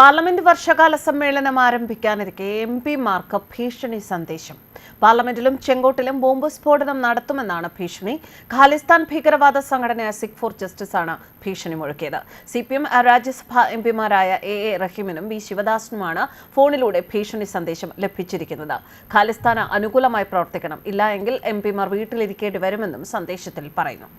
Parliament വർഷകാല സമ്മേളനം ആരംഭിക്കാനിരിക്കെ M പിമാർക്ക് ഭീഷണി സന്ദേശം. പാർലമെന്റിലും ചെങ്കോട്ടിലും ബോംബ് സ്ഫോടനം നടത്തുമെന്നാണ് ഭീഷണി. ഖാലിസ്ഥാൻ ഭീകരവാദ സംഘടനയായ സിഖ് ഫോർ ജസ്റ്റിസ് ആണ് ഭീഷണി മുഴക്കിയത്. സി പി എം രാജ്യസഭാ എം പിമാരായ എ എ റഹീമിനും വി ശിവദാസനുമാണ് ഫോണിലൂടെ ഭീഷണി സന്ദേശം ലഭിച്ചിരിക്കുന്നത്. ഖാലിസ്ഥാന് അനുകൂലമായി പ്രവർത്തിക്കണം. ഇല്ല എങ്കിൽ എം പിമാർ വീട്ടിലിരിക്കേണ്ടി വരുമെന്നും സന്ദേശത്തിൽ പറയുന്നു.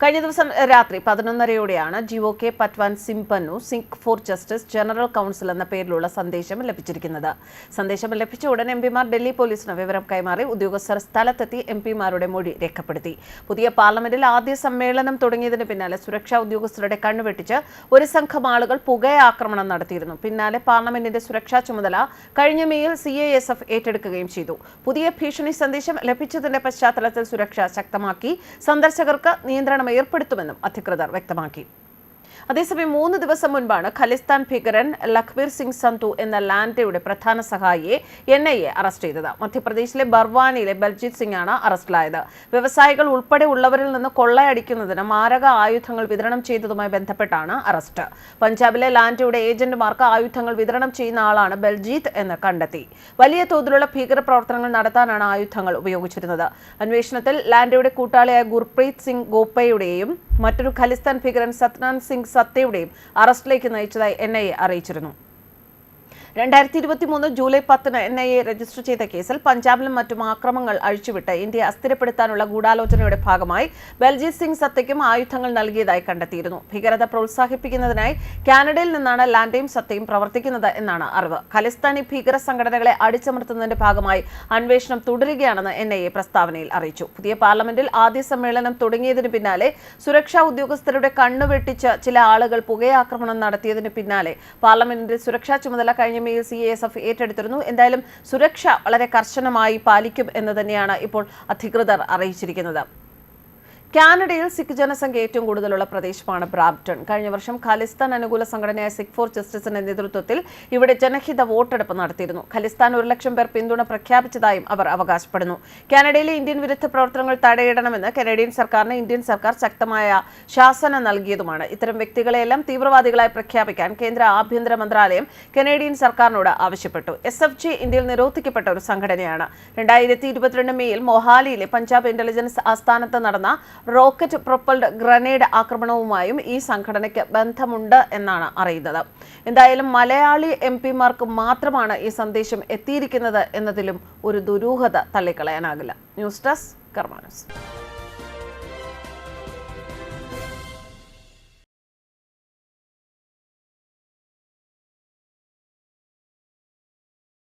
കഴിഞ്ഞ ദിവസം രാത്രി പതിനൊന്നരയോടെയാണ് ജിഒ കെ പറ്റ്വാൻ സിംപന്നു സിങ്ക് ഫോർ ജസ്റ്റിസ് ജനറൽ കൗൺസിൽ എന്ന പേരിലുള്ള സന്ദേശം ലഭിച്ചിരിക്കുന്നത്. സന്ദേശം ലഭിച്ച ഉടൻ എം പിമാർ ഡൽഹി പോലീസിന് വിവരം കൈമാറി ഉദ്യോഗസ്ഥർ സ്ഥലത്തെത്തി എം പിമാരുടെ മൊഴി രേഖപ്പെടുത്തി. പുതിയ പാർലമെന്റിൽ ആദ്യ സമ്മേളനം തുടങ്ങിയതിന് പിന്നാലെ സുരക്ഷാ ഉദ്യോഗസ്ഥരുടെ കണ്ണുവെട്ടിച്ച് ഒരു സംഘം ആളുകൾ പുകയാക്രമണം നടത്തിയിരുന്നു. പിന്നാലെ പാർലമെന്റിന്റെ സുരക്ഷാ ചുമതല കഴിഞ്ഞ മേയിൽ സി എ എസ് എഫ് ഏറ്റെടുക്കുകയും ചെയ്തു. പുതിയ ഭീഷണി സന്ദേശം ലഭിച്ചതിന്റെ പശ്ചാത്തലത്തിൽ സുരക്ഷ ശക്തമാക്കി സന്ദർശകർക്ക് നിയന്ത്രണം ഏർപ്പെടുത്തുമെന്നും അധികൃതർ വ്യക്തമാക്കി. അതേസമയം മൂന്ന് ദിവസം മുൻപാണ് ഖലിസ്ഥാൻ ഭീകരൻ ലഖ്ബീർ സിംഗ് സന്തു എന്ന ലാൻഡയുടെ പ്രധാന സഹായിയെ എൻ ഐ എ അറസ്റ്റ് ചെയ്തത്. മധ്യപ്രദേശിലെ ബർവാനിയിലെ ബൽജിത് സിംഗ് ആണ് അറസ്റ്റിലായത്. വ്യവസായികൾ ഉൾപ്പെടെ ഉള്ളവരിൽ നിന്ന് കൊള്ളയടിക്കുന്നതിന് മാരക ആയുധങ്ങൾ വിതരണം ചെയ്തതുമായി ബന്ധപ്പെട്ടാണ് അറസ്റ്റ്. പഞ്ചാബിലെ ലാൻഡയുടെ ഏജന്റുമാർക്ക് ആയുധങ്ങൾ വിതരണം ചെയ്യുന്ന ആളാണ് ബൽജീത് എന്ന് കണ്ടെത്തി. വലിയ തോതിലുള്ള ഭീകരപ്രവർത്തനങ്ങൾ നടത്താനാണ് ആയുധങ്ങൾ ഉപയോഗിച്ചിരുന്നത്. അന്വേഷണത്തിൽ ലാൻഡയുടെ കൂട്ടാളിയായ ഗുർപ്രീത് സിംഗ് ഗോപ്പയുടെയും മറ്റൊരു ഖലിസ്ഥാൻ ഭീകരൻ സത്നാൻ സിംഗ് സത്തയുടെയും അറസ്റ്റിലേക്ക് നയിച്ചതായി എൻ അറിയിച്ചിരുന്നു. രണ്ടായിരത്തി ഇരുപത്തി മൂന്ന് ജൂലൈ പത്തിന് എൻ ഐ എ രജിസ്റ്റർ ചെയ്ത കേസിൽ പഞ്ചാബിലും മറ്റും ആക്രമങ്ങൾ അഴിച്ചുവിട്ട് ഇന്ത്യയെ അസ്ഥിരപ്പെടുത്താനുള്ള ഗൂഢാലോചനയുടെ ഭാഗമായി ബൽജീത് സിംഗ് സത്തയ്ക്കും ആയുധങ്ങൾ നൽകിയതായി കണ്ടെത്തിയിരുന്നു. ഭീകരത പ്രോത്സാഹിപ്പിക്കുന്നതിനായി കാനഡയിൽ നിന്നാണ് ലാൻഡയും സത്തയും പ്രവർത്തിക്കുന്നത് എന്നാണ് അറിവ്. ഖലിസ്ഥാനി ഭീകര സംഘടനകളെ അടിച്ചമർത്തുന്നതിന്റെ ഭാഗമായി അന്വേഷണം തുടരുകയാണെന്ന് എൻ ഐ എ പ്രസ്താവനയിൽ അറിയിച്ചു. പുതിയ പാർലമെന്റിൽ ആദ്യ സമ്മേളനം തുടങ്ങിയതിന് പിന്നാലെ സുരക്ഷാ ഉദ്യോഗസ്ഥരുടെ കണ്ണുവെട്ടിച്ച് ചില ആളുകൾ പുകയാക്രമണം നടത്തിയതിന് പിന്നാലെ പാർലമെന്റിന്റെ സുരക്ഷാ ചുമതല കഴിഞ്ഞ മെയിൽ സി എസ് എഫ് ഏറ്റെടുത്തിരുന്നു. എന്തായാലും സുരക്ഷ വളരെ കർശനമായി പാലിക്കും എന്ന് തന്നെയാണ് ഇപ്പോൾ അധികൃതർ അറിയിച്ചിരിക്കുന്നത്. കാനഡയിൽ സിഖ് ജനസംഖ്യ ഏറ്റവും കൂടുതലുള്ള പ്രദേശമാണ് ബ്രാംപ്ടൺ. കഴിഞ്ഞ വർഷം ഖലിസ്ഥാൻ അനുകൂല സംഘടനയായ സിഖ് ഫോർ ജസ്റ്റിസിന്റെ നേതൃത്വത്തിൽ ഇവിടെ ജനഹിത വോട്ടെടുപ്പ് നടത്തിയിരുന്നു. ഖലിസ്ഥാൻ ഒരു ലക്ഷം പേർ പിന്തുണ പ്രഖ്യാപിച്ചതായും അവർ അവകാശപ്പെടുന്നു. കാനഡയിലെ ഇന്ത്യൻ വിരുദ്ധ പ്രവർത്തനങ്ങൾ തടയിടണമെന്ന് കനേഡിയൻ സർക്കാരിന് ഇന്ത്യൻ സർക്കാർ ശക്തമായ ശാസന നൽകിയതുമാണ്. ഇത്തരം വ്യക്തികളെയെല്ലാം തീവ്രവാദികളായി പ്രഖ്യാപിക്കാൻ കേന്ദ്ര ആഭ്യന്തര മന്ത്രാലയം കനേഡിയൻ സർക്കാരിനോട് ആവശ്യപ്പെട്ടു. എസ് എഫ് ജി ഇന്ത്യയിൽ നിരോധിക്കപ്പെട്ട ഒരു സംഘടനയാണ്. രണ്ടായിരത്തി ഇരുപത്തിരണ്ട് മെയ്യിൽ മൊഹാലിയിലെ പഞ്ചാബ് ഇന്റലിജൻസ് ആസ്ഥാനത്ത് നടന്ന റോക്കറ്റ് പ്രൊപ്പൽഡ് ഗ്രനേഡ് ആക്രമണവുമായും ഈ സംഘടനയ്ക്ക് ബന്ധമുണ്ട് എന്നാണ് അറിയുന്നത്. എന്തായാലും മലയാളി എം പിമാർക്ക് മാത്രമാണ് ഈ സന്ദേശം എത്തിയിരിക്കുന്നത് എന്നതിലും ഒരു ദുരൂഹത തള്ളിക്കളയാനാകില്ല. News desk കർമാനസ്